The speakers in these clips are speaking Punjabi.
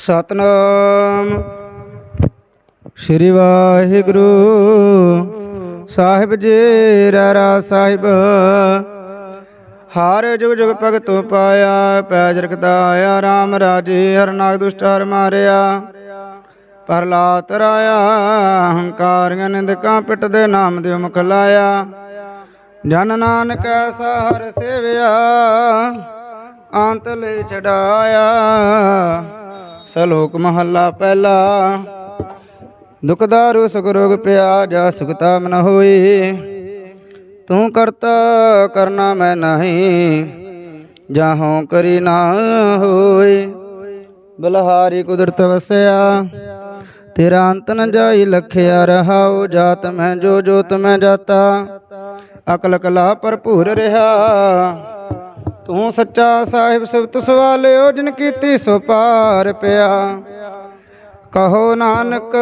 ਸਤਨਾਮ। ਸ੍ਰੀ ਵਾਹਿਗੁਰੂ ਸਾਹਿਬ ਜੀ, ਰਾਰਾ ਸਾਹਿਬ। ਹਰ ਜੁਗ ਜੁਗ ਭਗਤੋ ਪਾਇਆ, ਪੈਜ ਰਖਦਾ ਆਇਆ RAM ਰਾਜੇ ਹਰ ਨਾਗ ਦੁਸ਼ਟ ਹਰ ਮਾਰਿਆ। ਪ੍ਰਲਾਤ ਰਾਇਆ, ਹੰਕਾਰੀਆਂ ਨਿੰਦਕਾਂ ਪਿੱਟ ਦੇ ਨਾਮ ਦੇ ਮੁਖ ਲਾਇਆ। ਜਨ ਨਾਨਕ ਐਸਾ ਹਰ ਸੇਵਿਆ, ਅੰਤ ਲਈ ਛਡਾਇਆ। ਸਲੋਕ ਮਹੱਲਾ ਪਹਿਲਾ। ਦੁਖ ਦਾਰੂ, ਸੁਖ ਰੋਗ ਪਿਆ ਜਾ ਸੁਖਤਾ ਮਨ ਹੋਈ। ਤੂੰ ਕਰਤਾ ਕਰਨਾ ਮੈਂ ਨਹੀਂ, ਜਾਹੋਂ ਕਰੀ ਨਾ ਹੋਈ। ਬਲਹਾਰੀ ਕੁਦਰਤ ਵਸਿਆ, ਤੇਰਾ ਅੰਤ ਨ ਜਾਈ ਲਖਿਆ ਰਹਾਉ। ਜਾਤ ਮੈਂ ਜੋ ਜੋਤ ਮੈਂ ਜਾਤਾ, ਅਕਲ ਕਲਾ ਭਰਪੂਰ ਰਹਾ। ਤੂੰ ਸੱਚਾ ਸਾਹਿਬ ਸਿਵਤ ਸਵਾਲਿਓ, ਜਿਨ ਕੀਤੀ ਸੋ ਪਾਰ ਪਿਆ। ਕਹੋ ਨਾਨਕ,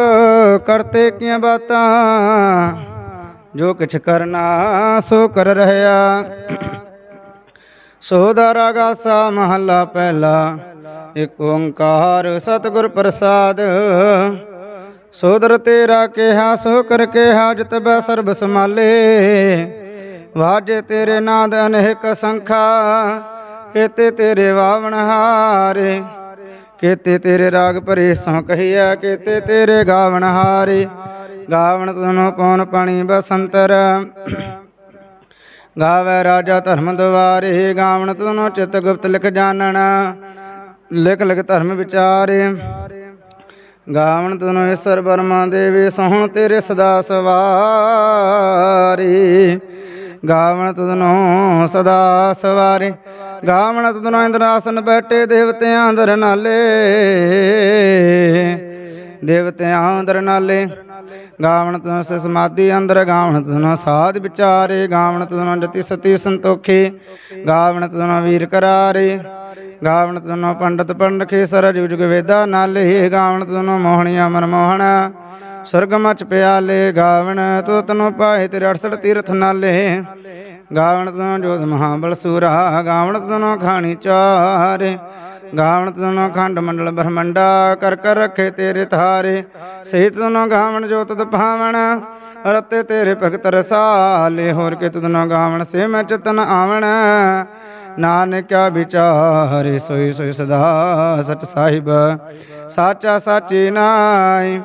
ਕਰਤੇ ਕੀਆਂ ਬਾਤਾਂ? ਜੋ ਕਿਛ ਕਰਨਾ, ਸੋ ਕਰ ਰਹਿਆ ਸੋਦਾ ਰਾਗਾਸਾ ਮਹੱਲਾ ਪਹਿਲਾ। ਏਕ ਓੰਕਾਰ ਸਤਿਗੁਰ ਪ੍ਰਸਾਦ। ਸੋਦਰ ਤੇਰਾ ਕਿਹਾ, ਸੋ ਕਰ ਕਿਹਾ ਹਾਜਤ ਬੈ ਸਰਬ ਸਮਾਲੇ ਵਾਜੇ ਤੇਰੇ ਨਾਦ ਅਨੇਕ ਸੰਖਾ, ਕੇਤੇ ਤੇਰੇ ਵਾਵਣ ਹਾਰੇ, ਕੇਤੇ ਤੇਰੇ ਰਾਗ ਭਰੇ ਸੋ ਕਹੀਆ ਕੇਤੇ ਤੇਰੇ ਗਾਵਣ ਹਾਰੇ। ਗਾਵਣ ਤੁਨੋ ਪਉਨ ਪਾਣੀ ਬਸੰਤਰ, ਗਾਵੇ ਰਾਜਾ ਧਰਮ ਦੁਆਰੇ ਗਾਵਣ ਤੁਨੋ ਚਿਤ ਗੁਪਤ ਲਿਖ ਜਾਣਨ, ਲਿਖ ਲਿਖ ਧਰਮ ਵਿਚਾਰੇ। ਗਾਵਣ ਤੁਨੋ ਈਸ਼ਰ ਬਰਮਾ ਦੇਵੀ ਸੋਹਣ ਤੇਰੇ ਸਦਾ ਸਵਾਰੀ। ਗਾਵਣ ਤੁਧਨੋ ਸਦਾ ਸਵਾਰੇ। ਗਾਵਣ ਤੁਧਨੋ ਇੰਦਰਾਸਨ ਬੈਠੇ ਦੇਵਤਿਆਂ ਅੰਦਰ ਨਾਲੇ। ਦੇਵਤਿਆਂ ਅੰਦਰ ਨਾਲੇ। ਗਾਵਣ ਤੁਨ ਸਮਾਧੀ ਅੰਦਰ, ਗਾਵਣ ਤੁਨ ਸਾਧ ਵਿਚਾਰੇ। ਗਾਵਣ ਤੁਨ ਜਤੀ ਸਤੀ ਸੰਤੋਖੇ। ਗਾਵਣ ਤੁਨ ਵੀਰ ਕਰਾਰੇ। ਗਾਵਣ ਤੁਨ ਪੰਡਤ ਪੰਡਖੇ ਸਰ ਜੁਗ ਜੁਗ ਵੇਦਾ ਨਾਲੇ, ਗਾਵਣ ਤੁਨ ਮੋਹਣੀ ਮਨ ਮੋਹਣਾ। ਸੁਰਗ ਮਚ ਪਿਆਲੇ ਗਾਵਣ, ਤੋ ਤਨੋ ਪਾਏ ਤੇਰੇ 68 ਤੀਰਥ ਨਾਲੇ। ਗਾਵਣ ਤਨੋ ਜੋਧ ਮਹਾਬਲ ਸੂਰਾ, ਗਾਵਣ ਤਨੋ ਖਾਣੀ ਚਾਰੇ। ਗਾਵਣ ਤਨੋ ਖੰਡ ਮੰਡਲ ਬ੍ਰਹਮੰਡਾ, ਕਰ ਕਰ ਰੱਖੇ ਤੇਰੇ ਧਾਰੇ। ਸਹਿ ਤਨੋ ਗਾਵਣ ਜੋ ਤਦ ਭਾਵਣ, ਰਤੇ ਤੇਰੇ ਭਗਤ ਰਸਾਲੇ। ਹੋਰ ਕੇ ਤਨੋ ਗਾਵਣ, ਸੇ ਮੈਂ ਚਤਨ ਆਵਣ। ਨਾਨਕਿਆ ਵਿਚਾਰੇ, ਸੋਈ ਸੋਈ ਸਦਾ ਸਚ ਸਾਹਿਬ। ਸਾਚਾ ਸਾਚੀ ਨਾਈ।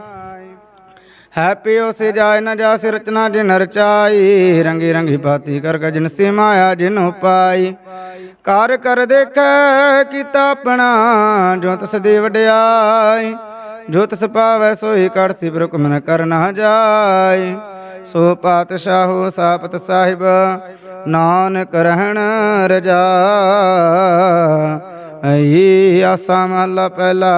ਹੈਪੀ ਉਸੇ ਜਾਇ ਨ ਜਾਸ ਰਚਨਾ ਜਿਨ ਰਚਾਈ। ਰੰਗੀ ਰੰਗੀ ਪਾਤੀ ਕਰ ਕ ਜਿਨ ਸੇ ਮਾਇਆ, ਜਿਨ ਉਪਾਈ। ਕਰ ਕਰ ਦੇਖੈ, ਕੀਤਾ ਆਪਣਾ, ਜੋ ਤਸ ਦੇ ਵਡਿਆਈ। ਜੋ ਤਸ ਪਾਵੈ, ਸੋਈ ਕੜ ਸਿਬਰ ਮਨ ਕਰ ਨਾ ਜਾਏ ਸੋ ਪਾਤਸ਼ਾਹੋ ਸਾਪਤ ਸਾਹਿਬ, ਨਾਨਕ ਰਹਿਣ ਰਜਾ। ਅਈ ਆਸਾ ਮਹਲਾ ਪਹਿਲਾ।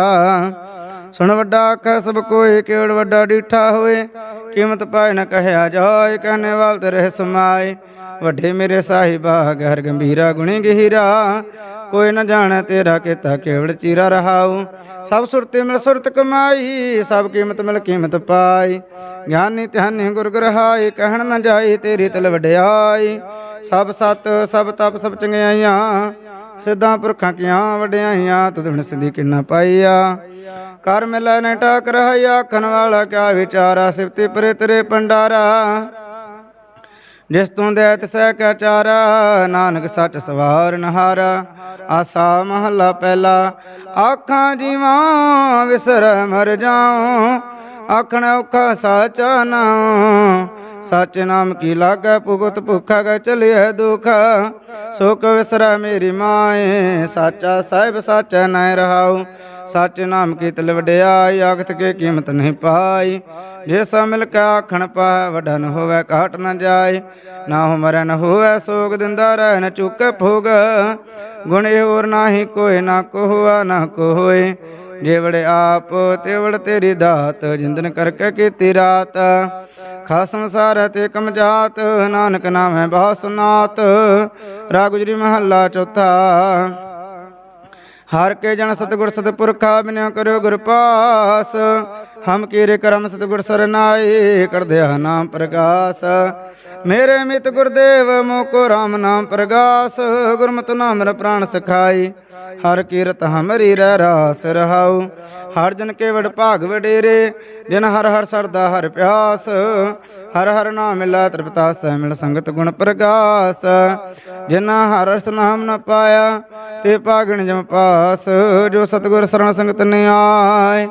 ਸੁਣ ਵੱਡਾ ਆਖੈ, ਸਭ ਕੋਏ ਕਿਵੜ ਵੱਡਾ ਡੀਠਾ ਹੋਏ। ਕੀਮਤ ਪਾਏ ਨ ਕਹਿਆ ਜਾਏ ਕਹਨੇ ਵਾਲ ਤੇ ਰਹਿ ਸਮਾਏ। ਵੱਡੇ ਮੇਰੇ ਸਾਹਿਬਾ, ਗਹਿਰ ਗੰਭੀਰਾ ਗੁਣੀ ਗਹੀਰਾ। ਕੋਈ ਨ ਜਾਣੈ ਤੇਰਾ ਕੀਤਾ ਕੇਵੜ ਚੀਰਾ ਰਹਾਉ। ਸਭ ਸੁਰਤੇ ਮਿਲ ਸੁਰਤ ਕਮਾਈ, ਸਭ ਕੀਮਤ ਮਿਲ ਕੀਮਤ ਪਾਈ। ਗਿਆਨੀ ਧਿਆਨੀ ਗੁਰ ਗ੍ਰਹਾਈ, ਕਹਿਣ ਨ ਜਾਈ ਤੇਰੀ ਤਲ ਵਡਿਆਈ। ਸਭ ਸਤ, ਸਭ ਤਪ, ਸਭ ਚੰਗਿਆਈਆਂ, ਸਿੱਧਾਂ ਪੁਰਖਾਂ ਕੀਆਂ ਵਡਿਆਈਆਂ, ਤੁਧ ਬਿਨ ਸਿੱਧੀ ਕਿੰਨਾ ਪਾਈਆ। ਕਰ ਮਿਲੈ ਨ ਟਾਕ ਰਹਾਇਆ ਆਖਣ ਵਾਲਾ ਕਿਆ ਵਿਚਾਰਾ, ਸਿਫਤੇ ਪਰੇ ਤੇਰੇ ਪੰਡਾਰਾ ਜਿਸ ਤੂੰ ਦੇ ਤਿਸੈ ਕੈ ਚਾਰਾ, ਨਾਨਕ ਸੱਚ ਸਵਾਰ ਨਹਾਰਾ। ਆਸਾ ਮਹੱਲਾ ਪਹਿਲਾ, ਆਖਾਂ ਜੀਵਾਂ ਵਿਸਰ ਮਰ ਜਾਉ। ਆਖਣ ਔਖਾ ਸਾਚਾ ਨਾਉ ਸੱਚ ਨਾਮ ਕੀ ਲਾਗੈ ਭੁਗਤ ਭੁਖਾ ਗੈ ਚਲਿਐ ਦੁਖ। ਸੁਖ ਵਿਸਰੈ ਮੇਰੀ ਮਾਏ, ਸਾਚਾ ਸਾਹਿਬ ਸਾਚੈ ਨੈ ਰਹਾਉ। ਸੱਚ ਨਾਮ ਕੀ ਤਲ ਵਡਿਆਈ ਆਖਤ ਕੇ ਕੀਮਤ ਨਹੀਂ ਪਾਈ। ਜੇ ਸਾ ਮਿਲ ਕੇ ਆਖਣ ਪਾ ਵਡਨ ਹੋਵੇ ਘਾਟ ਨ ਜਾਏ। ਨਾ ਹੋ ਮਰਨ ਹੋਵੇ, ਸੋਗ ਦਿੰਦਾ ਰਹਿ ਨ ਚੁੱਕੇ ਭੋਗ। ਗੁਣੇ ਹੋਰ ਨਾਹੀ ਕੋਈ ਨਾ ਕੋਹਾ ਨਾ ਕੋਏ। ਜੇਵੜੇ ਆਪ, ਤੇਵੜ ਤੇਰੀ ਦਾਤ, ਜਿੰਦਨ ਕਰਕੇ ਕੀਤੀ ਰਾਤ। ਖਾਸਮ ਸਾਰ ਤੇ ਕਮ ਜਾਤ, ਨਾਨਕ ਨਾਮੈ ਬਹੁ ਸੁਨਾਤ ਰਾ ਮਹੱਲਾ ਚੌਥਾ। ਹਰ ਕੇ ਜਨ ਸਤਿਗੁਰ ਸਤਿਪੁਰਖਾ ਬਿਨਿਆ ਕਰਿਓ ਗੁਰ ਪਾਸ। ਹਮ ਕੀਰੇ ਕਰਮ ਸਤਿਗੁਰ ਸਰਨਾਏ ਕਰਦਿਆ ਨਾਮ ਪ੍ਰਗਾਸ। ਮੇਰੇ ਮਿਤ ਗੁਰਦੇਵ ਮੋਕੋ RAM ਨਾਮ ਪ੍ਰਗਾਸ। ਗੁਰਮਤਿ ਨਾਮ ਰ ਪ੍ਰਾਣ ਸਖਾਈ। ਹਰ ਕੀਰਤ ਹਮਰੀ ਰਹਿ ਰਾਸ ਰਹਾਉ। ਹਰ ਜਨ ਕੇਵੜ ਭਾਗ ਵਡੇਰੇ, ਜਿਨ ਹਰ ਹਰ ਸਰਦਾ ਹਰ ਪਿਆਸ। ਹਰ ਹਰ ਨਾਮ ਮਿਲਾ ਤ੍ਰਿਪਤਾ ਸਹਿ ਮਿਲ ਸੰਗਤ ਗੁਣ ਪ੍ਰਗਾਸ। ਜਿਨ ਹਰ ਰਸ ਨਾਮ ਨ ਪਾਇਆ ਤੇ ਭਾਗਣ ਜਮ ਪਾਸ, ਜੋ ਸਤਗੁਰ ਸਰਣ ਸੰਗਤ ਨੇ ਆਏ।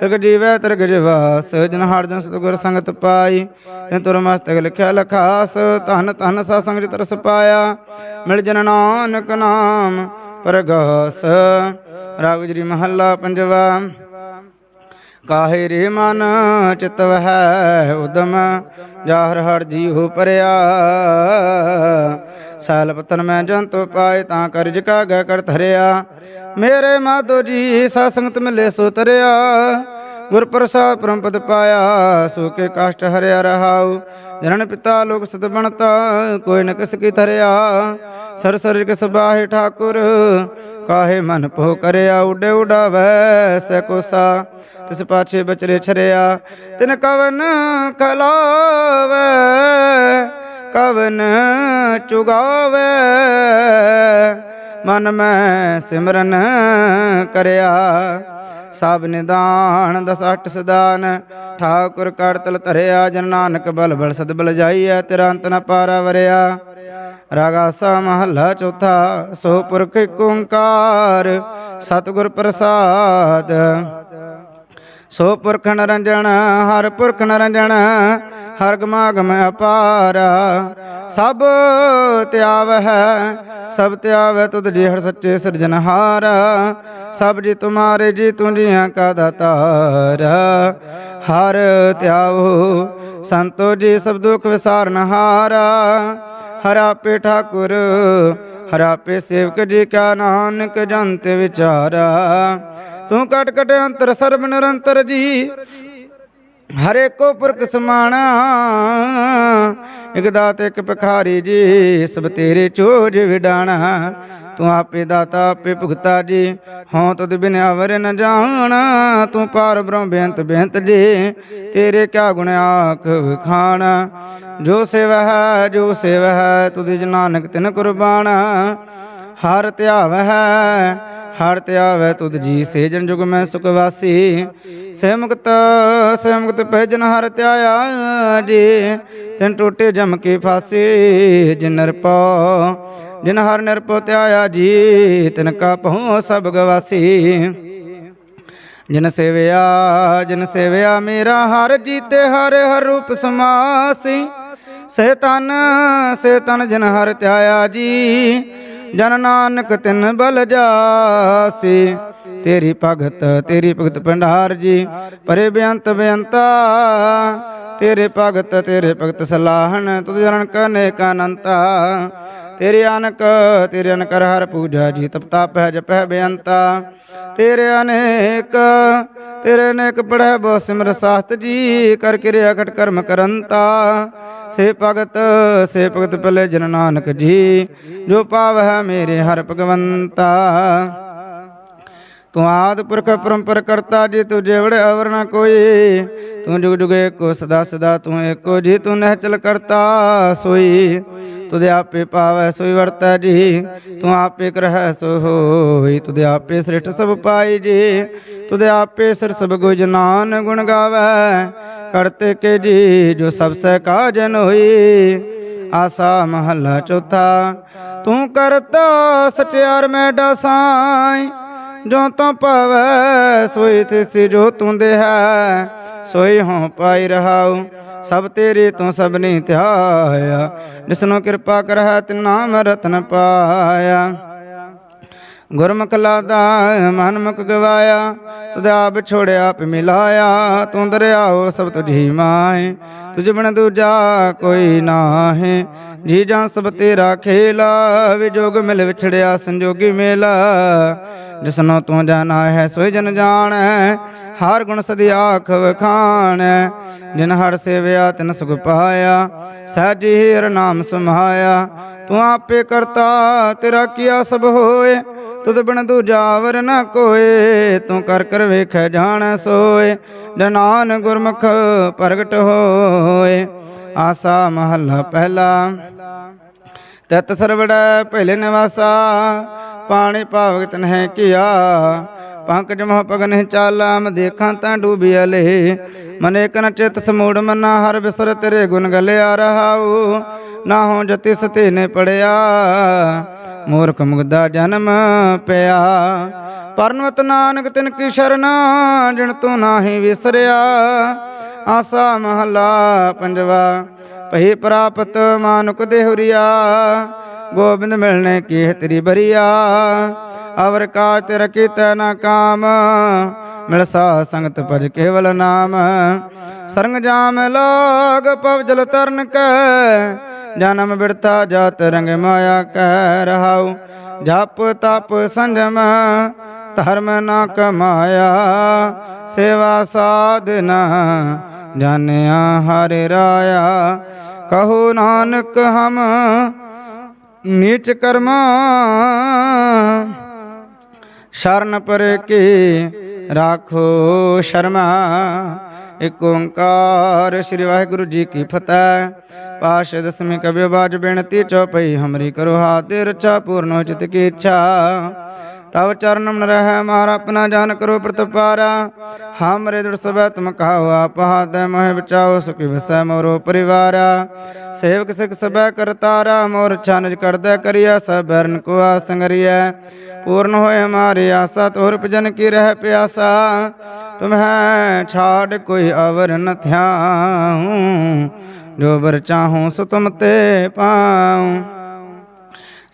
ਤਿਰਗ ਜੀਵੈ, ਤਿਰਗ ਜਿਵਾਸ, ਜਨ ਹਰ ਜਨ ਸਤਗੁਰ ਸੰਗਤ ਪਾਈ। ਤੇ ਤੁਰ ਮਸਤਕ ਲਿਖਿਆ ਲਖਾਸ, ਧਨ ਧਨ ਸਾ ਸੰਗ ਜਿ ਤਰਸ ਪਾਇਆ। ਮਿਲ ਜਨ ਨਾਨਕ ਨਾਮ ਪ੍ਰਗਾਸ। ਰਾਗ ਮਹੱਲਾ ਪੰਜਵਾ। ਕਾਹੇ ਰੇ ਮਨ ਚਿਤਵ ਹੈ ਉਦਮ, ਜਾਹਰ ਹਰ ਜੀਉ ਪਰਿਆ। ਸਾਲ ਪਤਨ ਮੈਂ ਜੰਤੁ ਪਾਏ ਤਾਂ ਕਰਜ ਕਾਗੈ ਕਰ ਧਰਿਆ। ਮੇਰੇ ਮਾਧੋ ਜੀ ਸਾ ਸੰਗਤ ਮਿਲੇ ਸੋ ਤਰਿਆ। ਗੁਰ ਪ੍ਰਸਾਦ ਪਰਮਪਦ ਪਾਇਆ, ਸੋ ਕੇ ਕਸ਼ਟ ਹਰਿਆ ਰਹਾਉ। ਜਨਨ ਪਿਤਾ ਲੋਕ ਸਦ ਬਣਤਾ, ਕੋਈ ਨ ਕਿਸ ਕੀ ਧਰਿਆ। ਸਰ ਸਰ ਕਿਸ ਬਾਹੇ ਠਾਕੁਰ, ਕਾਹੇ ਮਨ ਪੋ ਕਰਿਆ, ਉਡੇ ਉਡਾਵੈ ਸੈ ਕੋਸਾ ਤਿਸ ਪਾਛੇ ਬਚਰੇ ਛਰਿਆ, ਤਿਨ ਕਵਨ ਖਲਾਵੈ। ਕਵਨ ਚੁਗਾਵੈ। ਮਨ ਮੈਂ ਸਿਮਰਨ ਕਰਿਆ। ਸਭ ਨਿਦਾਨ ਦਸ ਅਠ ਸਦਾਨ। ਠਾਕੁਰ ਕੜ ਤਲ ਧਰਿਆ। ਜਨ ਨਾਨਕ ਬਲ ਬਲ ਸਦ ਬਲ ਜਾਈਐ। ਤੇਰਾ ਅੰਤ ਨ ਪਾਰਾ ਵਰਿਆ। ਰਾਗਾਸਾ ਮਹੱਲਾ ਚੌਥਾ। ਸੋ ਪੁਰਖ ਏਕ ਓੰਕਾਰ। ਸਤਿਗੁਰ ਪ੍ਰਸਾਦ। ਸੋ ਪੁਰਖ ਨਰੰਜਨ ਹਰ ਪੁਰਖ ਨਰੰਜਣ, ਹਰ ਗਮਾਗਮ ਅਪਾਰ। ਸਭ ਤਿਆਵ ਹੈ ਸਭ ਤਿਆਵੈ ਤੁਧ ਜੀ ਹਰ ਸੱਚੇ ਸਿਰਜਨਹਾਰ ਸਭ ਜੀ ਤੁਮਾਰੇ ਜੀ ਤੂੰ ਜੀਆਂ ਕਾ ਦਾਤਾਰ। ਹਰ ਤਿਆਵੋ ਸੰਤੋ ਜੀ ਸਭ ਦੁਖ ਵਿਸਾਰਨਹਾਰ ਹਰ ਆਪੇ ਠਾਕੁਰ, ਹਰ ਆਪੇ ਸੇਵਕ ਜੀ ਕਾ ਨਾਨਕ ਜੰਤ ਵਿਚਾਰਾ। ਤੂੰ ਕਟ ਕਟ ਅੰਤਰ ਸਰਬ ਨਿਰੰਤਰ ਜੀ। ਹਰੇ ਕੋ ਪੁਰਖ ਸਮਾਣਾ। ਇਕ ਦਾਤ ਇਕ ਭਿਖਾਰੀ ਜੀ, ਸਭ ਤੇਰੇ ਚੋਜ ਵਿਡਾਣਾ। ਤੂੰ ਆਪੇ ਦਾਤਾ, ਆਪੇ ਭੁਗਤਾ ਜੀ, ਹਉ ਤੁਧ ਬਿਨ ਅਵਰ ਨ ਜਾਣਾ। ਤੂੰ ਪਾਰ ਬ੍ਰਹਮ ਬੇਅੰਤ ਬੇਅੰਤ ਜੀ, ਤੇਰੇ ਕਿਆ ਗੁਣ ਆਖ ਖਾਣਾ। ਜੋ ਸੇਵਾ ਹੈ, ਜੋ ਸੇਵਾ ਹੈ, ਤੁਧ ਜੀ ਨਾਨਕ ਤਿਨ ਕੁਰਬਾਨ। ਹਰ ਧਿਆਵ ਹੈ ਹਰ ਧਿਆਵੈ ਤੁਧ ਜੀ ਸੇਜਨ ਜੁਗ ਮੈਂ ਸੁਖ ਵਾਸੀ। ਸੇ ਮੁਕਤ ਸੇ ਮੁਕਤ ਪਹਿਜਨ ਹਰ ਧਿਆਇਆ ਜੀ। ਤਿਨ ਟੋਟੇ ਜਮ ਕੇ ਫਾਸੀ, ਜਿਨ ਨਿਰਪੋ ਜਿਨ ਹਰ ਨਿਰਪੋ ਧਿਆਇਆ ਜੀ, ਤਿਨ ਕਾ ਪਹੁ ਸਭ ਗਵਾਸੀ। ਜਿਨ ਸੇਵਿਆ ਜਿਨ ਸੇਵਿਆ ਮੇਰਾ ਹਰ ਜੀਤੇ ਹਰ ਹਰ ਰੂਪ ਸਮਾਸੀ। ਸੇ ਤਨ ਸੇ ਤਨ ਜਿਨ ਹਰ ਧਿਆਇਆ ਜੀ ਜਨ ਨਾਨਕ ਤਿਨ ਬਲ ਜਾਸੀ। ਤੇਰੀ ਭਗਤ ਤੇਰੀ ਭਗਤ ਭੰਡਾਰ ਜੀ, ਪਰੇ ਬੇਅੰਤ ਬੇਅੰਤਾ। ਤੇਰੇ ਭਗਤ ਤੇਰੇ ਭਗਤ ਸਲਾਹਣ, ਤੁਧ ਜਨਨ ਕਨੇ ਅਨੰਤਾ। ਤੇਰੇ ਅਨਕ, ਤੇਰੇ ਅਨਕਰ ਹਰ ਪੂਜਾ ਜੀ ਤਪਤਾ ਪਹਿ ਜਪਹਿ ਬੇਅੰਤਾ। ਤੇਰੇ ਅਨੇਕ ਤੇਰੇ ਅਨੇਕ ਪੜੈ ਬਹੁ ਸਿਮਰ ਸਾਸਤ ਜੀ, ਕਰ ਕਿਰਿਆ ਘਟ ਕਰਮ ਕਰੰਤਾ। ਸੇ ਭਗਤ ਸੇ ਭਗਤ ਭਲੇ ਜਨ ਨਾਨਕ ਜੀ, ਜੋ ਪਾਵ ਹੈ ਮੇਰੇ ਹਰ ਭਗਵੰਤਾ। ਤੂੰ ਆਦ ਪੁਰਖ ਪਰੰਪਰ ਕਰਤਾ ਜੀ, ਤੂੰ ਜੇਵੜ ਅਵਰ ਨਾ ਕੋਈ। ਤੂੰ ਜੁਗ ਜੁਗ ਏਕੋ ਸਦਾ ਸਦਾ ਤੂੰ ਏਕੋ ਜੀ, ਤੂੰ ਨਹਿਚਲ ਕਰਤਾ ਸੋਈ। ਤੁਧ ਆਪੇ ਪਾਵੈ ਸੋਈ ਵਰਤੈ ਜੀ, ਤੂੰ ਆਪੇ ਕਰਹਿ ਸੋ ਹੋਈ ਤੁਧ ਆਪੇ ਸ੍ਰਿਸ਼ਟ ਸਭ ਪਾਈ ਜੀ, ਤੁਧ ਆਪੇ ਸਿਰ ਸਭ ਗੁਜ ਨਾਨ ਗੁਣ ਗਾਵੈ। ਕਰਤੇ ਕੇ ਜੀ, ਜੋ ਸਭ ਸਹਿ ਕਾਜਨ ਹੋਈ ਆਸਾ ਮਹੱਲਾ ਚੌਥਾ, ਤੂੰ ਕਰਤਾ ਸਚਿਆਰ ਮੈਂ ਡਸਾਈ। ਜੋ ਤਾਂ ਪਵੈ, ਸੋਈ ਤਿਸੀ ਜੋ ਤੂੰ ਦੇ ਸੋਈ ਹੋਂ ਪਾਈ ਰਹਾਉ, ਸਭ ਤੇਰੇ ਤੋਂ ਸਭਨੀ ਧਿਆਇਆ। ਜਿਸਨੂੰ ਕਿਰਪਾ ਕਰਹਿ ਤਿਨ ਨਾਮ ਰਤਨ ਪਾਇਆ। ਗੁਰਮੁਖ ਲਾਦਾ ਮਨ ਮੁਖ ਗਵਾਇਆ। ਤੁਧ ਆਪ ਛੋੜਿਆ, ਆਪ ਮਿਲਾਇਆ। ਤੂੰ ਦਰਿਆਓ, ਸਭ ਤੁਝੀ ਮਾਏ। ਤੁਝ ਬਿਨ ਦੂਜਾ ਕੋਈ ਨਾਹੀ। ਜੀ ਜਾਂ ਸਭ ਤੇਰਾ ਖੇਲਾ ਵਿਜੋਗ ਮਿਲ ਵਿਛੜਿਆ, ਸੰਜੋਗੀ ਮੇਲਾ। ਜਿਸਨੋ ਤੂੰ ਜਾਣਾ ਹੈ, ਸੋਈ ਜਨ ਜਾਣੈ। ਹਰ ਗੁਣ ਸਦੀ ਆਖ ਵਖਾਣੈ। ਜਿਨ ਹਰ ਸੇਵਿਆ, ਤਿਨ ਸੁਖ ਪਾਇਆ। ਸਹਿਜੀ ਹਰ ਨਾਮ ਸਮਾਇਆ। ਤੂੰ ਆਪੇ ਕਰਤਾ, ਤੇਰਾ ਕੀਆ ਸਭ ਹੋਏ। ਤੁਧ ਬਿਨ ਦੂਜਾਵਰ ਨ ਕੋਏ, ਤੂੰ ਕਰ ਕਰ ਵੇਖੈ ਜਾਣੈ ਸੋਏ। ਜਨਾਨ ਗੁਰਮੁਖ ਪ੍ਰਗਟ ਹੋਏ, ਆਸਾ ਮਹੱਲਾ ਪਹਿਲਾ। ਤਤ ਸਰਵੜੈ ਪਹਿਲੇ ਨਿਵਾਸਾ, ਪਾਣੀ ਭਾਵਕ ਤਨਹਿ ਕੀਆ ਪੰਕਜ ਮਹ ਪਗਨ ਚਾਲਾ ਮ ਦੇਖਾਂ ਤਾਂ ਡੂਬਿਆ ਲੇ ਮਨੇ ਕਨ ਚਿਤ ਸਮੂੜ, ਮਨਾ ਹਰ ਬਿਸਰ ਤੇਰੇ ਗੁਣ ਗਲਿਆ ਰਹਾਉ। ਨਾ ਹੋ ਜਤੀ ਸਤੇ ਨੇ ਪੜਿਆ, ਮੂਰਖ ਮੁਗਦਾ ਜਨਮ ਪਿਆ। ਪਰਨਵਤ ਨਾਨਕ ਤਿਨ ਕੀ ਸ਼ਰਨ ਜਿਣ ਤੂੰ ਨਾਹੀ ਵਿਸਰਿਆ। ਆਸਾ ਮਹਲਾ ਪੰਜਵਾ, ਭਈ ਪ੍ਰਾਪਤ ਮਾਨੁਕ ਦੇਹੁਰੀਆ। ਗੋਬਿੰਦ ਮਿਲਣੇ ਕੀ ਤੇਰੀ ਬਰੀਆ। ਅਵਰ ਕਾਜ ਤੇਰਾ ਕੀਤੈ ਨਾ ਕਾਮ। ਮਿਲ ਸਾ ਸੰਗਤ ਭਜ ਕੇਵਲ ਨਾਮ। ਸਰੰਗ ਜਾਮ ਲੋਗ ਪਵ ਜਲ ਤਰਨ ਕੈ। ਜਨਮ ਬਿੜਤਾ ਜਾਤ ਰੰਗ ਮਾਇਆ ਕਹਿ ਰਹਾਉ। ਜਪ ਤਪ ਸੰਜਮ, ਧਰਮ ਨਾ ਕਮਾਇਆ ਸੇਵਾ ਸਾਧਨਾ ਜਾਣਿਆ ਹਰਿ ਰਾਇਆ। ਕਹੋ ਨਾਨਕ ਹਮ, ਨੀਚ ਕਰਮਾ। ਸ਼ਰਨ ਪਰ ਕੀ ਰਾਖੋ ਸ਼ਰਮਾ। ਇਕ ਓੰਕਾਰ ਸ੍ਰੀ ਵਾਹਿਗੁਰੂ ਜੀ ਕੀ ਫਤਿਹ। ਪਾਸ਼ੇ ਦਸਮੀ ਕਬਿ ਬਾਜ ਬੇਨਤੀ ਚਉਪਈ ਹਮਰੀ ਕਰੋ ਹਾਤੇ ਰਚਾ, ਪੂਰਨ ਚਿਤ ਕੀ ਇੱਛਾ। ਤਵ ਚਰਨ ਮਨ ਰਹਿ, ਮਾਰਾ ਆਪਣਾ ਜਾਨ ਕਰੋ ਪ੍ਰਤਪਾਰਾ। ਹਮਰੇ ਦੁਰ ਸਭੈ ਤੁਮ ਕਹਾਓ ਆਪ ਹਾਥ ਮੋਹਿ ਬਚਾਓ ਸੁਖੀ ਵਸੈ ਮੋਰੋ ਪਰਿਵਾਰਾ। ਸੇਵਕ ਸਿਖ ਸਭੈ ਕਰਤਾਰਾ ਮੋਰ ਛਾਨਜ ਕਰਦਾ ਕਰਿਆ ਸਭ ਬਰਨ ਕੋ ਆਸੰਗਰੀਐ ਪੂਰਨ ਹੋਏ ਹਮਾਰੀ ਆਸਾ, ਤੋਰ ਭਜਨ ਕੀ ਰਹਿ ਪਿਆਸਾ। ਤੁਮਹਿ ਛਾੜ ਕੋਈ ਅਵਰ ਨ ਥਿਆਉ, ਜੋ ਬਰ ਚਾਹੂੰ ਸੋ ਤੁਮ ਤੇ ਪਾਉ।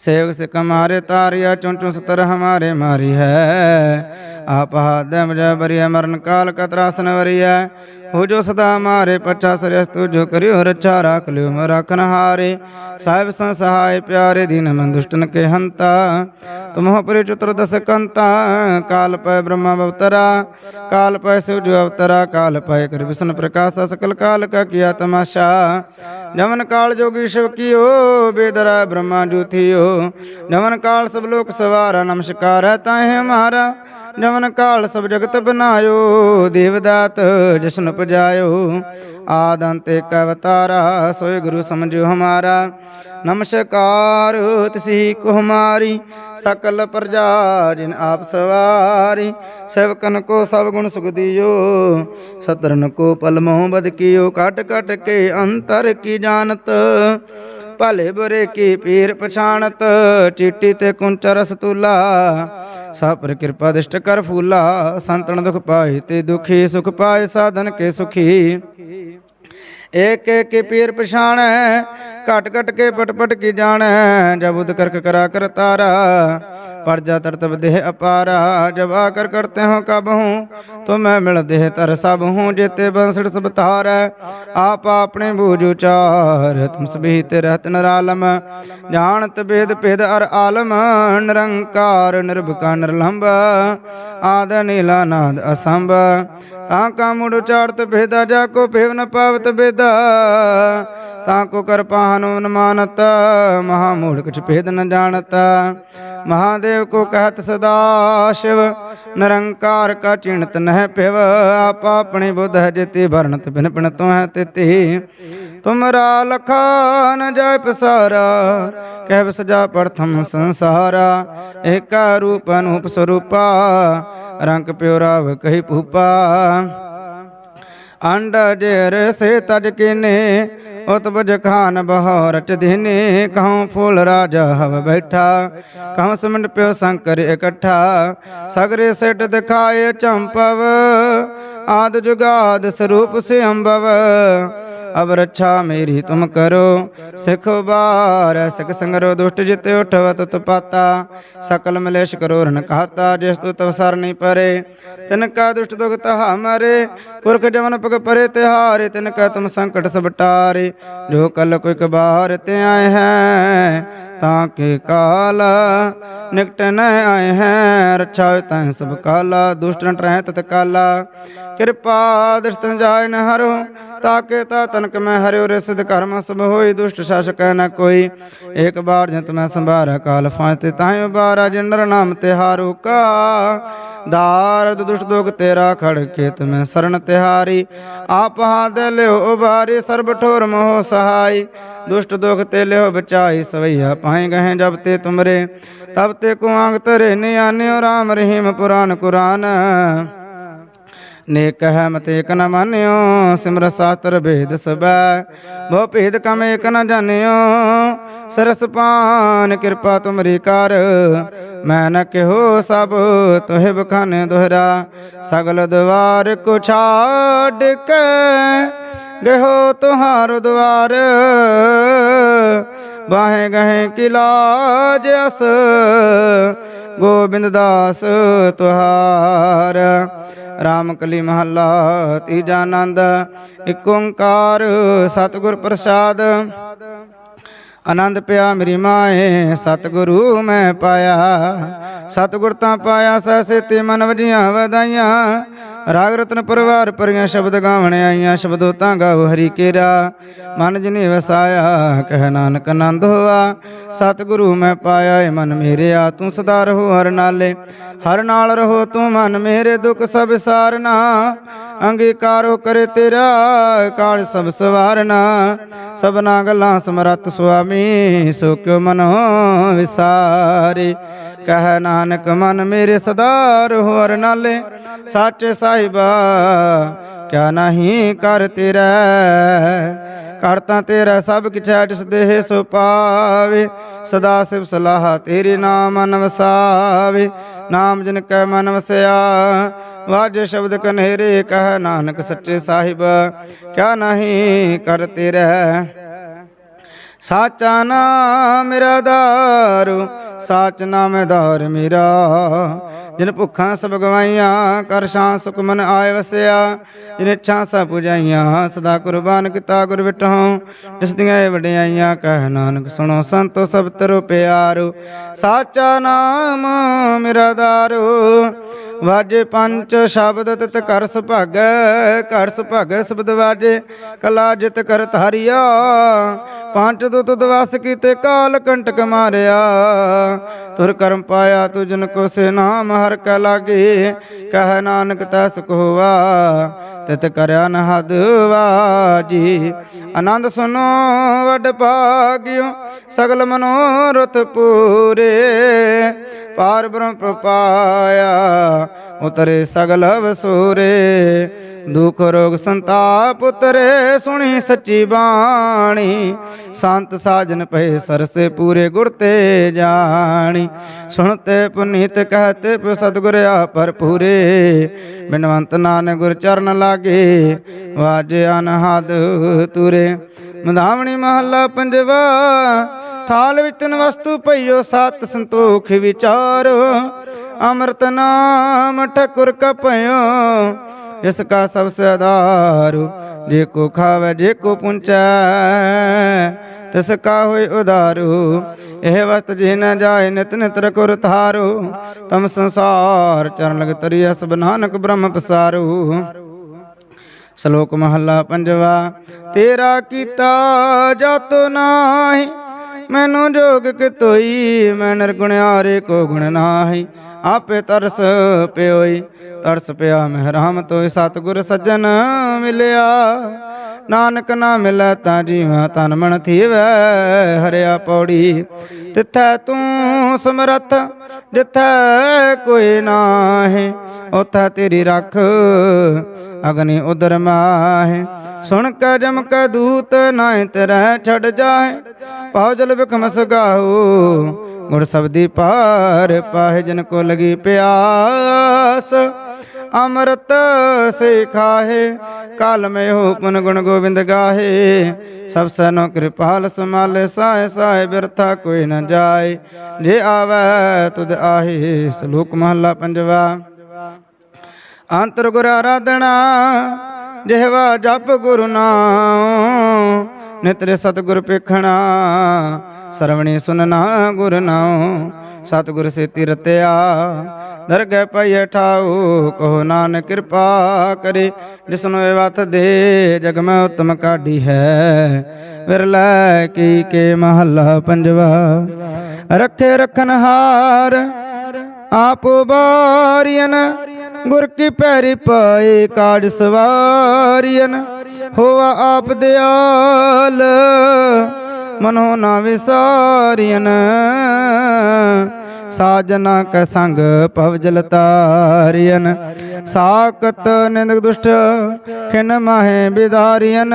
ਸੇਵਕ ਸਿਕ ਮਾਰੇ ਤਾਰਿਆ ਚੁੰਚੁ ਸਤਰ ਹਮਾਰੇ ਮਾਰੀ ਹੈ। ਆਪ ਹਾਦਮ ਜਬਰੀਆ ਮਰਨ ਕਾਲ ਕਤਰਾਸਨ ਵਰੀਆ ਹੋ ਜੋ ਸਦਾ ਮਾਰੇ ਪਛਾ ਸਰਸ ਤੁਜੋ ਕਰਿਓ ਰੱਛਾ ਰਾਖ ਲਿਓ ਮ ਰਾਖਨ ਹਾਰੇ। ਸਾਹਿਬ ਸੰਸਹਾਇ ਪਿਆਰੇ ਦੀਨ ਮਨ ਦੁਸ਼ਟਨ ਕੇ ਹੰਤਾ। ਤੁਮਹ ਪਰੇ ਚਤੁਰ ਦਸ ਕੰਤਾ, ਕਾਲ ਪੈ ਬ੍ਰਹਮਾ ਅਵਤਰਾ। ਕਾਲ ਪੈ ਸੂਰਜ ਅਵਤਰਾ, ਕਾਲ ਪੈ ਕਰ ਵਿਸ਼ਨ ਪ੍ਰਕਾਸ਼, ਸਕਲ ਕਾਲ ਕਾ ਕੀਆ ਤਮਾਸ਼ਾ। ਜਮਨ ਕਾਲ ਜੋਗੀ ਸ਼ਿਵ ਕੀਓ, ਬੇਦਰਾ ਬ੍ਰਹਮਾ ਜੂਥਿਓ। ਜਮਨ ਕਾਲ ਸਭ ਲੋਕ ਸਵਾਰਾ, ਨਮਸਕਾਰ ਹੈ ਤਾਹੇ ਹਮਾਰਾ। ਜਮਨ ਕਾਲ ਸਭ ਜਗਤ ਬਨਾਇਓ, ਦੇਵਦਾਤ ਜਸ਼ਨ ਪਜਾਇਓ। ਆਦੰਤ ਏਕ ਅਵਤਾਰਾ, ਸੋਏ ਗੁਰੂ ਸਮਝਿਓ ਹਮਾਰਾ। ਨਮਸਕਾਰ ਤਿਸਹੀ ਕੋ ਸਕਲ ਪ੍ਰਜਾ ਜਿਨ ਆਪ ਸਵਾਰੀ। ਸੇਵਕਨ ਕੋ ਸਭ ਗੁਣ ਸੁਖ ਦਿਓ ਸਤਰਨ ਕੋ ਪਲ ਮੋਹ ਬਦ ਕੀਓ ਕਟ ਕਟ ਕੇ ਅੰਤਰ ਕੀ ਜਾਣਤ ਭਲੇ ਬੁਰੇ ਕੀ ਪੀਰ ਪਛਾਣਤ, ਚੀਟੀ ਤੇ ਕੁੰਚ ਰਸ ਤੁਲਾ ਸਾਪਰ ਕਿਰਪਾ ਦਿਸ਼ਟ ਕਰ ਫੂਲਾ, ਸੰਤਨ ਦੁਖ ਪਾਏ ਤੇ ਦੁਖੀ, ਸੁਖ ਪਾਏ ਸਾਧਨ ਕੇ ਸੁਖੀ। ਏਕ ਏਕ ਪੀਰ ਪਛਾਣ, ਘਟ ਘਟ ਕੇ ਪਟ ਪਟ ਕੀ ਜਾਣ, ਜਬ ਉਦ ਕਰਕ ਕਰਾ ਕਰ ਤਾਰਾ। ਪਰਜਾ ਤਰਤਬ ਦੇਹ ਅਪਾਰਾ ਜਬ ਆ ਕਰ ਕਰਤੇ ਹੋ ਕਬ ਹੂੰ ਤੋ ਮੈਂ ਮਿਲ ਦੇਹ ਤਰ ਸਭ ਹੂੰ, ਜੇਤੇ ਬੰਸੜ ਸਭ ਤਾਰੈ ਆਪ ਆਪਣੇ ਬੂਝ ਉਚਾਰ, ਤੁਮ ਸਭੀ ਤੇ ਰਹਿਤ ਨਰਾਲਮ, ਜਾਣਤ ਬੇਦ ਭੇਦ ਅਰ ਆਲਮ, ਨਿਰੰਕਾਰ ਨਿਰਭਕਾ ਨਿਰਲੰਭ, ਆਦ ਨੀਲਾ ਤਾਂ ਕਾ ਮੁੜ ਉਚਾਰਤ ਭੇਦਾ, ਜਾ ਕੋ ਭੇਵ ਨ ਪਾਵਤ ਬੇਦਾ, ਤਾਂ ਕੋ ਕਰ ਪਾਹਨੁ ਮਹਾ ਮੂੜ ਕੁਛ ਭੇਦ ਨ ਜਾਣਤ, ਮਹਾਦੇਵ ਕੋ ਕਹਤ ਸਦਾ ਸ਼ਿਵ, ਨਿਰੰਕਾਰ ਕਾ ਚਿੰਤ ਨਹਿ ਪਿਵ, ਆਪ ਆਪਣੀ ਬੁੱਧ ਹੈ ਜਿਤੀ ਵਰਣਤ ਬਿਨ ਬਿਨ ਤੋ ਹੈ ਤਿਤੀ। ਤੁਮਰਾ ਲਖਾ ਨ ਜਾਇ ਪਸਾਰਾ, ਕਹਿ ਵਿਸਜਾ ਪ੍ਰਥਮ ਸੰਸਾਰਾ, ਏਕਾ ਰੂਪ ਅਨੂਪ ਸਰੂਪਾ, ਰੰਗ ਪਿਓ ਰਾਵ ਕਹੀ ਭੂਪਾ। ਅੰਡ ਜੇਰ ਸੇ ਤਜ ਕਿਨੇ ਉਤ ਬਜ ਖਾਨ ਬਹੋ ਰਚ ਦਿਨੇ ਕਹਉ ਫੂਲ ਰਾਜਾ ਹਵ ਬੈਠਾ। ਕਹਉ ਸਮੰਡ ਪਿਓ ਸ਼ੰਕਰ ਇਕੱਠਾ। ਸਗਰੇ ਸਿਟ ਦਿਖਾਏ ਚੰਪਵ, ਆਦ ਜੁਗਾਦ ਸਰੂਪ ਸੇ ਅੰਬਵ ਅਬ ਰੱਛਾ ਮੇਰੀ ਤੁਮ ਕਰੋ। ਸਿਖ ਬਾਰ ਸਿਖ ਸੰਗਰੋ ਦੁਸ਼ਟ ਜਿਤੇ ਉਠਵ ਤੁਤ ਪਾਤਾ। ਸਕਲ ਮਲੇਸ਼ ਕਰੋ ਰਨ ਕਹਾਤਾ, ਜਿਸ ਤੂ ਤਵਸਰ ਨਹੀਂ ਪਰੇ। ਤਿਨ ਕਾ ਦੁਸ਼ਟ ਦੁਖ ਤਹਾ ਮਰੇ, ਪੁਰਖ ਜਮਨ ਪਗ ਪਰੇ ਤਿਹਾਰੇ। ਤਿਨ ਕਾ ਤੁਮ ਸੰਕਟ ਸਭ ਟਾਰੇ ਜੋ ਕਲ ਕੋਈ ਕਬਾਰ ਤੇ ਆਏ ਹੈ ਤਾਂ ਕੇ ਕਾਲ? ਨਿਕਟ ਨ ਆਏ ਹੈ, ਰੱਛਾ ਤੈ ਸਭ ਕਾਲਾ। ਦੁਸ਼ਟ ਨ ਟਰਹਿ ਤਤ ਕਾਲਾ। ਕਿਰਪਾ ਦ੍ਰਿਸ਼ਟ ਜਾਇ ਨ ਹਰੋ, ਤਾਕੇ ਤਾ ਤਨਕ ਮੈਂ ਹਰਿਓ, ਰਿਸਦ ਕਰਮ ਸਭ ਹੋਈ, ਦੁਸ਼ਟ ਸ਼ਾਸਕ ਨ ਕੋਈ। ਇੱਕ ਬਾਰ ਜੰਤ ਮੈਂ ਸੰਭਾਰਾ ਕਾਲ ਫਾਂਤੇ ਤਾਹਿ ਬਾਰਾ ਜਿਨਰ ਨਾਮ ਤੇ ਹਾਰੂ ਕਾ ਦਾਰਦ ਦੁਸ਼ਟ ਦੋਗ ਤੇਰਾ ਖੜ ਕੇ ਤੁਮੈ ਸਰਣ ਤਿਹਾਰੀ ਆਪ ਹਾਦ ਲਿਓ ਉਬਾਰੀ ਸਰਬ ਠੋਰ ਮੋਹ ਸਹਾਈ ਦੁਸ਼ਟ ਦੋਖ ਤੇ ਲਿਓ ਬਚਾਈ ਸਵਈਆ ਪਾਏ ਗਏ ਜਬ ਤੇ ਤੁਮਰੇ ਤਬ ਤੇ ਕੁਆਂਗ ਤਰੇ ਨਿਆਨਿਓ ਰਾਮ ਰਹੀਮ ਪੁਰਾਨ ਕੁਰਾਨ ਨੇਕ ਹੈ ਮਤੇ ਏਕ ਨ ਮਾਨਿਓ ਸਿਮਰ ਸਾਸਤਰ ਭੇਦ ਸਬੈ ਬਹੁ ਭੇਦ ਕਮ ਏਕ ਨ ਜਾਣਿਓ ਸਰਸ ਪਾਨ ਕਿਰਪਾ ਤੁਮਰੀ ਕਰ ਮੈਂ ਨ ਕਿਹੋ ਸਭ ਤੋਹਿ ਬਖਾਨੇ ਦੁਹਰਾ। ਸਗਲ ਦਵਾਰ ਕੋ ਛਾੜ ਕੇ ਗਹੋ ਤੁਹਾਰ ਦਵਾਰ ਬਾਹੇ ਗਹੇ ਕਿਲਾਜ ਅਸ ਗੋਬਿੰਦ ਦਾਸ ਤੁਹਾਰ। ਰਾਮ ਕਲੀ ਮਹੱਲਾ ਤੀਜਾ ਆਨੰਦ, ਇਕ ਓੰਕਾਰ ਸਤਿਗੁਰ ਪ੍ਰਸਾਦ। ਆਨੰਦ ਪਿਆ ਮੇਰੀ ਮਾਏ ਸਤਿਗੁਰੂ ਮੈਂ ਪਾਇਆ। ਸਤਿਗੁਰ ਤਾਂ ਪਾਇਆ ਸੈਸੇ ਤੇ ਮਨ ਵਜੀਆਂ ਵਧਾਈਆਂ। ਰਾਗ ਰਤਨ ਪਰਿਵਾਰ ਪਰੀਆਂ ਸ਼ਬਦ ਗਾਵਣ ਆਈਆਂ, ਸ਼ਬਦੋ ਤਾਂ ਗਾਵ ਹਰੀ ਕੇਰਾ। ਮਨ ਜਿਨੇ ਵਸਾਇਆ, ਕਹਿ ਨਾਨਕ ਆਨੰਦ ਹੋਆ। ਸਤਿਗੁਰੂ ਮੈਂ ਪਾਇਆ, ਏ ਮਨ ਮੇਰਿਆ, ਤੂੰ ਸਦਾ ਰਹੋ ਹਰ ਨਾਲੇ। ਹਰ ਨਾਲ ਰਹੋ ਤੂੰ ਮਨ ਮੇਰੇ ਦੁੱਖ ਸਭ ਸਾਰਨਾ। ਅੰਗੀਕਾਰੋ ਕਰੇ ਤੇਰਾ, ਕਾਲ ਸਭ ਸਵਾਰਨਾ। ਸਭਨਾ ਗੱਲਾਂ ਸਮਰਤ ਸੁਆਮੀ, ਸੋ ਕਿਉ ਮਨੋ ਵਿਸਾਰੇ। ਕਹਿ ਨਾਨਕ ਮਨ ਮੇਰੇ ਸਦਾ ਰਹੋ ਹਰ ਨਾਲੇ, ਸੱਚ ਸਾਹਿਬਾ, ਕਿਆ ਨਹੀਂ ਕਰ ਤੇਰਾ ਕਰਤਾ ਤੇਰਾ ਸਭ ਕਿਛ ਹੈ ਜਿਸ ਦੇਹ ਸੋ ਪਾਵੇ। ਸਦਾ ਸਿਵ ਸਲਾਹ ਤੇਰੇ ਨਾਮ ਮਨ ਵਸਾਵੇ ਨਾਮ ਜਿਨ ਕੈ ਮਨ ਵਸਿਆ, ਵਾਜ ਸ਼ਬਦ ਕਨੇਰੇ ਕਹਿ ਨਾਨਕ ਸੱਚੇ ਸਾਹਿਬ, ਕਿਆ ਨਹੀਂ ਕਰ ਤੇਰਾ। ਸਾਚਾ ਨਾਮ ਮੇਰਾ ਦਾਰੂ ਸਾਚ ਨਾਮ ਦਾਰ ਮੇਰਾ। ਜਿਨ ਭੁੱਖਾਂ ਸਭ ਗਵਾਈਆਂ, ਕਰ ਸ਼ਾਂ ਸੁਖ ਮਨ ਆਏ ਵਸਿਆ। ਜਿਨ ਇੱਛਾ ਸਭ ਪੁਜਾਈਆਂ, ਸਦਾ ਕੁਰਬਾਨ ਕੀਤਾ ਗੁਰ ਵਿਟਹੁ। ਜਿਸ ਦੀਆਂ ਇਹ ਵਡਿਆਈਆਂ, ਕਹਿ ਨਾਨਕ ਸੁਣੋ ਸੰਤੋ ਸਭ ਤਰੋ ਪਿਆਰੋ। ਸਾਚਾ ਨਾਮ ਮੇਰਾ ਦਾਰੂ। ਵਾਜੇ ਪੰਜ ਸ਼ਬਦ ਤਿਤ ਕਰ ਸੁਭਾਗੈ ਕਰ ਸੁਭਾਗੈ ਸ਼ਬਦ ਵਾਜੇ। ਕਲਾ ਜਿਤ ਕਰ ਧਾਰਿਆ ਪੰਜ ਦੁਤ ਦਵਸ ਕੀਤੇ, ਕਾਲ ਕੰਟਕ ਮਾਰਿਆ। ਤੁਰ ਕਰਮ ਪਾਇਆ ਤੁਜਨ ਕੋ ਸੇ ਨਾਮ, ਹਰ ਕੈ ਲਾਗੇ, ਕਹਿ ਨਾਨਕ ਤੈ ਸੁਖ ਹੋਆ ਤਿਤ ਕਰਿਆ ਨ ਹਦ ਵਾਜੀ, ਆਨੰਦ ਸੁਨੋ, ਵੱਡ ਭਾਗਿਓ, ਸਗਲ ਮਨੋਰਥ ਪੂਰੇ। ਪਾਰ ਬ੍ਰਹਮ ਪਾਇਆ ਉਤਰੇ ਸਗਲ ਵਸੂਰੇ, ਦੁਖ ਰੋਗ ਸੰਤਾਪ ਉਤਰੇ, ਸੁਣੀ ਸੱਚੀ ਬਾਣੀ। ਸੰਤ ਸਾਜਨ ਪਏ ਸਰਸੇ ਪੂਰੇ ਗੁਰ ਤੇ ਜਾਣੀ। ਸੁਣਤੇ ਪੁਨੀਤ ਕਹਤੇ ਪਿ ਸਤਿਗੁਰ ਆਪਰ ਪੂਰੇ ਬਿਨਵੰਤ ਨਾਨਕ ਗੁਰ ਚਰਨ ਲਾਗੇ, ਵਾਜੇ ਅਨਹਦ ਤੁਰੇ। ਮਧਾਵਣੀ ਮਹੱਲਾ ਪੰਜਵਾ, ਥਾਲ ਵਿੱਚ ਤਿੰਨ ਵਸਤੂ ਪਈਓ ਸਤ ਸੰਤੋਖ ਵਿਚਾਰ। ਅੰਮ੍ਰਿਤ ਨਾਮ ਠਕੁਰ ਕਪਿਓ ਜਿਸ ਕਾ ਸਭ ਸੇ ਆਧਾਰ, ਜੇ ਕੋ ਖਾਵੇ, ਜੇ ਕੋ ਪੁੰਚੈ, ਤਿਸ ਕਾ ਹੋਇ ਉਦਾਰੂ ਇਹ ਵਸਤ ਜੇ ਨ ਜਾਏ, ਨਿਤ ਨਿਤ ਰਕੁਰ ਥਾਰੂ ਤਮ ਸੰਸਾਰ ਚਰਨ ਲਗ ਤਰੀ ਸਭ ਨਾਨਕ ਬ੍ਰਹਮ ਪਸਾਰੂ। ਸ਼ਲੋਕ ਮਹੱਲਾ ਪੰਜਵਾ, ਤੇਰਾ ਕੀਤਾ ਜਾਤੋ ਨਾਹੀ ਮੈਨੂੰ ਜੋਗ ਕਿਤੋਈ ਮੈਂ ਨਿਰਗੁਣਿਆਰੇ ਕੋ ਗੁਣ ਨਾਹੀ। ਆਪੇ ਤਰਸ ਪਿਓਈ, ਤਰਸ ਪਿਆ ਮਹਿਰਾਮ ਤੋਇ ਸਤਿਗੁਰ ਸੱਜਣ ਮਿਲਿਆ। ਨਾਨਕ ਨਾ ਮਿਲੈ ਤਾਂ ਜੀਵਾ ਤਨ ਮਨ ਥੀਵੈ, ਹਰਿਆ ਪੌੜੀ। ਤਿੱਥੈ ਤੂੰ ਸਮਰੱਥ, ਜਿੱਥੈ ਕੋਈ ਨਾਹੀ ਉਥੈ ਤੇਰੀ ਰੱਖ, ਅਗਨੀ ਉਦਰ ਮਾਹੇ। ਸੁਣ ਕੇ ਜਮ ਕੇ ਦੂਤ ਨਾਇ ਤਰੈ ਛੱਡ ਜਾਏ ਪਾਉ ਜਲ ਬਿਖਮ ਸਗਾਹੂ ਗੁਰ ਸਬਦੀ ਪਾਰ ਪਾਹਿ ਜਨ ਕੋ ਲਗੀ ਪਿਆਸ। ਅੰਮ੍ਰਿਤ ਸੇ ਕਾਲ ਮੇ ਹੋ ਪੁਨ ਗੁਣ ਗੋਬਿੰਦ ਗਾਹੇ। ਸਭ ਸਨੋ ਕਿਰਪਾਲ ਸਮਾਲੇ ਸਾਇ ਸਾਇ ਬਿਰਥਾ ਕੋਈ ਨ ਜਾਏ। ਜੇ ਆਵੈ ਤੁਧ ਆਹੇ, ਸਲੋਕ ਮਹੱਲਾ ਪੰਜਵਾ। ਅੰਤਰ ਗੁਰ ਆਰਾਧਣਾ ਜਿਹਵਾ ਜਪ ਗੁਰੂ ਨਾਮ ਨਿਤਰੇ ਸਤਿਗੁਰ ਪੇਖਣਾ ਸਰਵਣੀ ਸੁਨਣਾ ਗੁਰ ਨਾਮ ਸਤਿਗੁਰ ਸੇ ਤਿਰਤਿਆ, ਦਰਗਹਿ ਪਈ ਠਾਉ, ਕਹੋ ਨਾਨਕ ਕਿਰਪਾ ਕਰੇ ਜਿਸਨੂੰ ਇਹ ਵਤ ਦੇ, ਜਗ ਮੈਂ ਉਤਮ ਕਾਢੀ ਹੈ। ਵਿਰਲੇ ਕੀ ਕੇ ਮਹੱਲਾ ਪੰਜਵਾ, ਰੱਖੇ ਰਖਨ ਹਾਰ, ਆਪ ਬਾਰੀਨ ਗੁਰ ਕੀ ਪੈਰੀ ਪਾਏ ਕਾਜ ਸਵਾਰੀਨ ਹੋਆ ਆਪ ਦਿਆਲ, ਮਨੋ ਨਾ ਵਿਸਾਰੀਨ ਸਾਜਨਾ ਕੈ ਸੰਗ ਭਵ ਜਲ ਤਾਰੀਨ ਸਾਕਤ ਨਿੰਦਕ ਦੁਸ਼ਟ ਖਿਨ ਮਾਹੇ ਬਿਦਾਰੀਨ